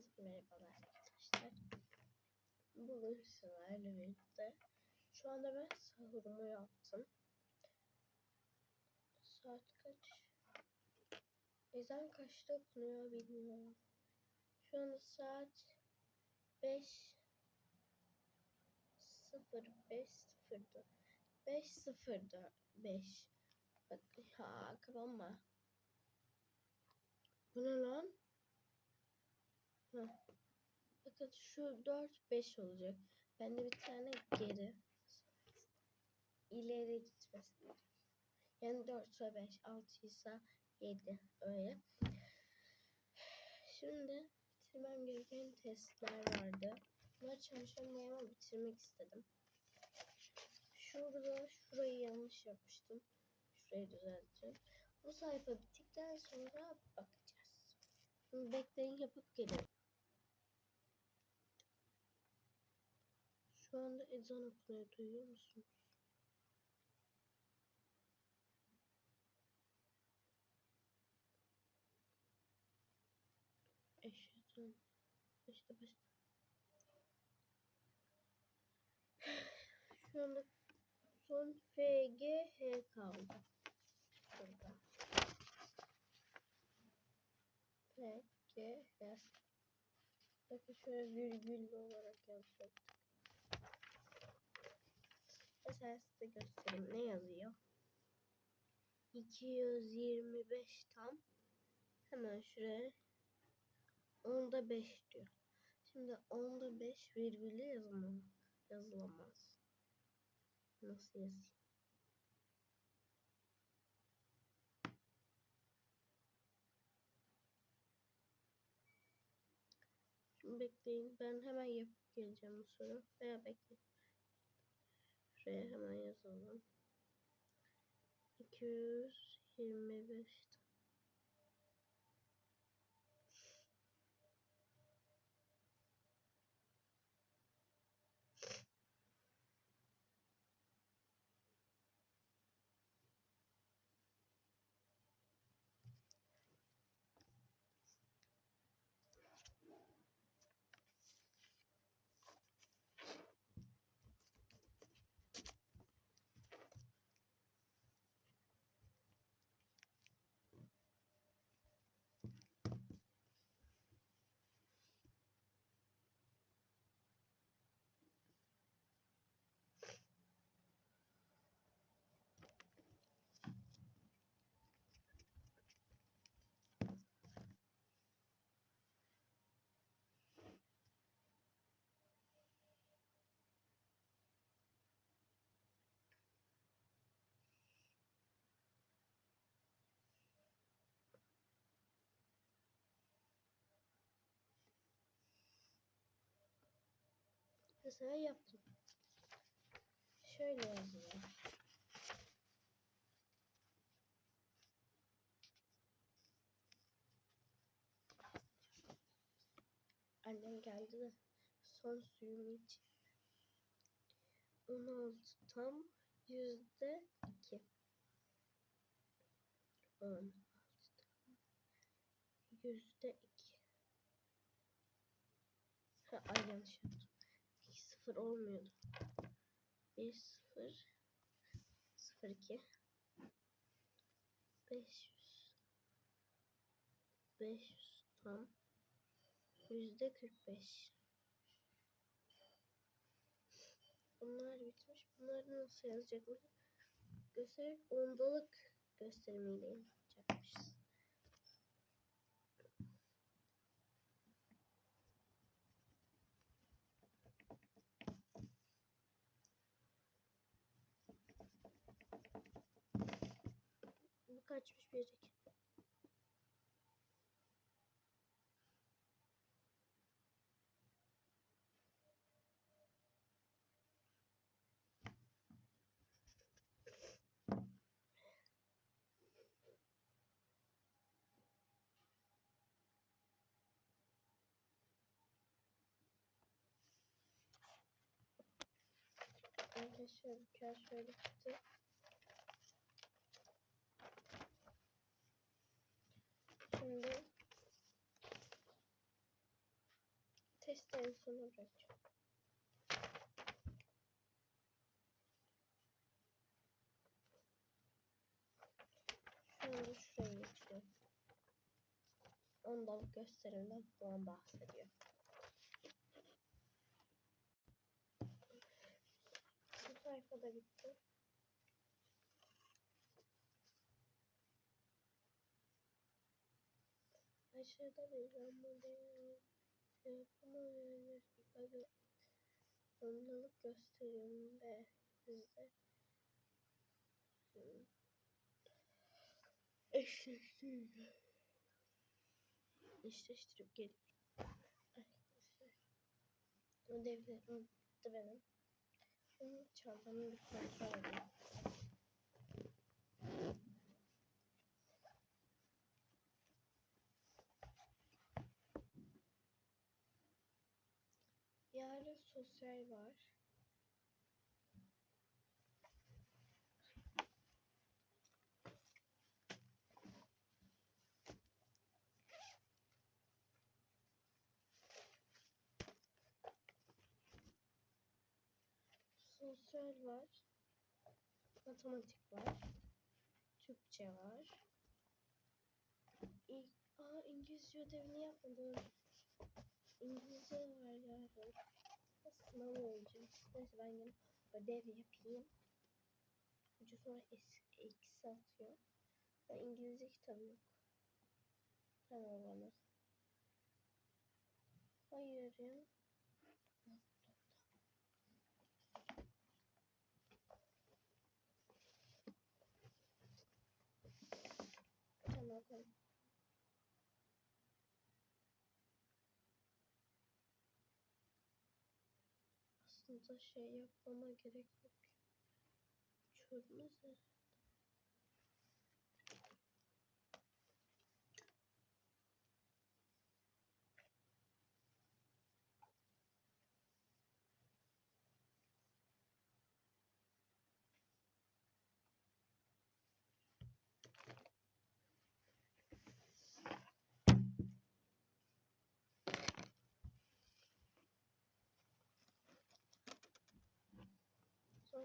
Hepinize merhabalar arkadaşlar. Bugün sizlerle birlikte şu anda ben sahurumu yaptım. Saat kaç? Ezan kaçta okunuyor bilmiyorum. Şu anda saat 5 0 5 0 5 0 5 Bak ha kapanma. Bu ne lan? Heh. Bakın şu 4 5 olacak. Bende bir tane geri ileri gitmesi. Yani 4 ise 5, 6 ise 7 öyle. Şimdi bitirmem gereken testler vardı. Bunları çarşambaya ama bitirmek istedim. Şurada şurayı yanlış yapmıştım. Şurayı düzelteceğim. Bu sayfa bittikten sonra bakacağız. Bekleyin yapıp geliyorum. Şu anda ezan okunuyor duyuyor musunuz? Eşhedü işte baş... Şu anda son FGH kaldı. Burada. FGH. Bakın şöyle virgüllü olarak yazacaktık. Mesela size göstereyim ne yazıyor. 225 tam. Hemen şuraya onda 5 diyor. Şimdi onda 5 virgülü yazılamaz. yazılamaz. Nasıl yazayım? Şimdi bekleyin. Ben hemen yapıp geleceğim bu soru. Veya bekleyin. Şuraya hemen yazalım. 225 Mesela yaptım. Şöyle yazıyor. Annem geldi de son suyumu iç. 16 tam yüzde 2. 16 tam yüzde 2. Ha, ay yanlış yaptım. 2 0 olmuyordu. 1 0 0 2 500 500 tam yüzde 45 Bunlar bitmiş. Bunları nasıl yazacakmış? Göstererek ondalık gösterimiyle yapacakmışız. Bu kaçmış bilecek. Arkadaşlar bir şöyle çıktı. Şimdi testi en sona bırakacağım. Şu anda şuraya geçiyor. Ondalık gösterimden falan bahsediyor. Bu sayfa da bitti. Aşağıda bir zamanda yapımı ifade ondalık gösterimde bizde eşleştirme eşleştirip geliyor. Arkadaşlar ödevlerim benim. Çantamı bir kontrol edeyim. Sosyal var. Sosyal var. Matematik var. Türkçe var. İlk, aa İngilizce ödevini yapmadım. İngilizce var yarın. Sınav olacak. Neyse ben yine ödev yapayım. Hoca sonra eksi, atıyor. Ben İngilizce kitabı yok. Tamam bana. Hayır ya. Tamam tamam. Aslında şey yapmama gerek yok. Çözmez ya.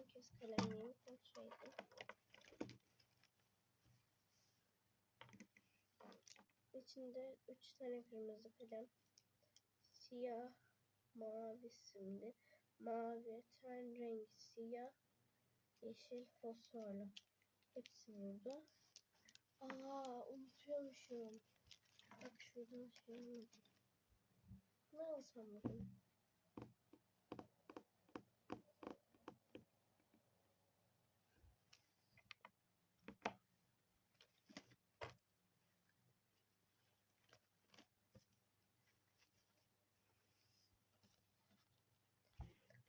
Son kez kalemliğimi kontrol edeyim. İçinde üç tane kırmızı kalem, siyah, mavi simli, mavi, ten rengi, siyah, yeşil, fosforlu. Hepsi burada. Aa unutuyormuşum. Bak şuradan şey. Ne alsam bugün?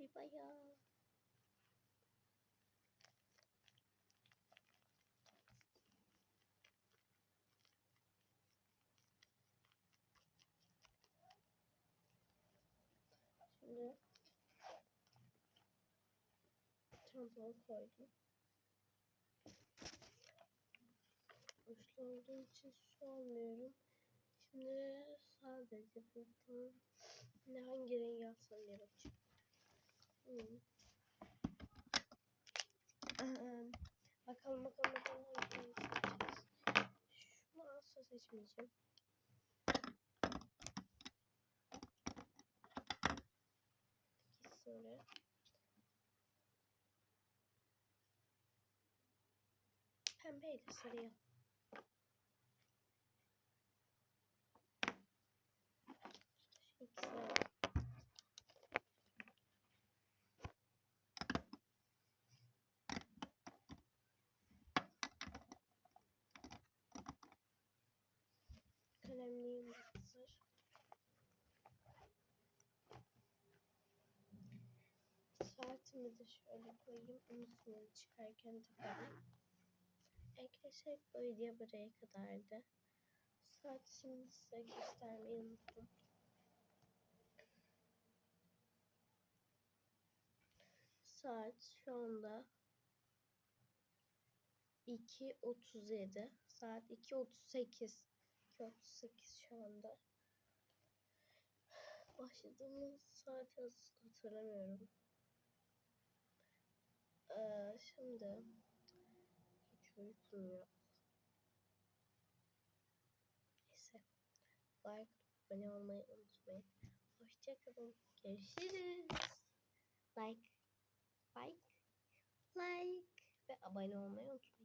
Bir bayağı. Şimdi çantama koydum. Uçlu olduğu için su almıyorum. Şimdi sadece buradan ne hangi rengi alsam. Ahem. Bakalım bakalım bakalım hangi rengi seçeceğiz. Şunu asla seçmeyeceğim. İkisi öyle. Pembe ile sarıya. Şu ikisi öyle. Kalemliğim de hazır. Saatimi de şöyle koyayım. Unutmayayım çıkarken takarım. Arkadaşlar bu video buraya kadardı. Saat şimdi size göstermeyi unuttum. Saat şu anda 2.37. Saat 2.38. 2.38 şu anda. başladığımız saati hatırlamıyorum. Şimdi hiç yok. Neyse. Like, abone olmayı unutmayın. Hoşçakalın. Görüşürüz. Like, like, like ve abone olmayı unutmayın.